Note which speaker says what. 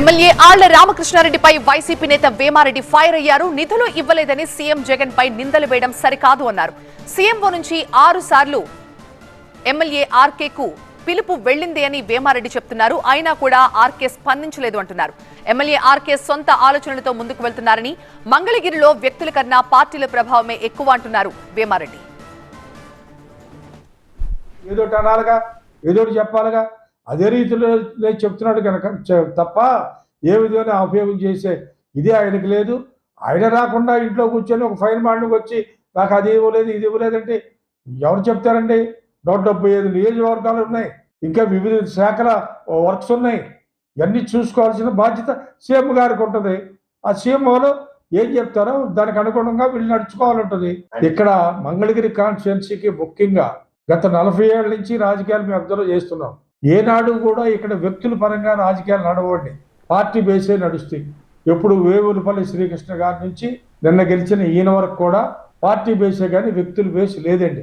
Speaker 1: MLA ఆళ్ళ రామకృష్ణారెడ్డిపై YCP నేత Vemareddy fire అయ్యారు. నిధులు ఇవ్వలేదని సీఎం జగన్ పై నిందలు వేయడం సరికాదు అన్నారు. సీఎంఓ నుంచి ఆరు సార్లు ఎమ్మెల్యే ఆర్కేకు పిలుపు వెళ్ళింది అని వేమారెడ్డి చెప్తున్నారు. అయినా కూడా ఆర్కే స్పందించలేదు అంటున్నారు. ఎమ్మెల్యే ఆర్కే సొంత ఆలోచనలతో ముందుకు వెళ్తున్నారని మంగళగిరిలో వ్యక్తుల కన్నా పార్టీల ప్రభావమే ఎక్కువ అంటున్నారు వేమారెడ్డి.
Speaker 2: ఏదో అనాలిగా ఏదోటి అదే రీతిలో చెప్తున్నాడు కనుక చె- తప్ప ఏ విధంగా ఉపయోగం చేసే ఇది ఆయనకి లేదు. ఆయన రాకుండా ఇంట్లో కూర్చొని ఒక ఫైన్ మార్నింగ్ వచ్చి నాకు అది ఇవ్వలేదు ఇది ఇవ్వలేదంటే ఎవరు చెప్తారండి? నూట డెబ్బై ఐదు నియోజకవర్గాలు ఉన్నాయి ఇంకా వివిధ శాఖల వర్క్స్ ఉన్నాయి. ఇవన్నీ చూసుకోవాల్సిన బాధ్యత సీఎం గారికి ఉంటుంది. ఆ సీఎం వాళ్ళు ఏం చెప్తారో దానికి అనుగుణంగా వీళ్ళు నడుచుకోవాలంటుంది. ఇక్కడ మంగళగిరి కాన్స్టిట్యున్సీకి ముఖ్యంగా గత నలభై ఏళ్ళ నుంచి రాజకీయాలు మేము అబ్జర్వ్ చేస్తున్నాం. ఏనాడు కూడా ఇక్కడ వ్యక్తుల పరంగా రాజకీయాలు నడవండి. పార్టీ బేసే నడుస్తాయి ఎప్పుడు వేవులపల్లి శ్రీకృష్ణ గారి నుంచి నిన్న గెలిచిన ఈయన వరకు కూడా పార్టీ బేసే కానీ వ్యక్తుల బేస్ లేదండి.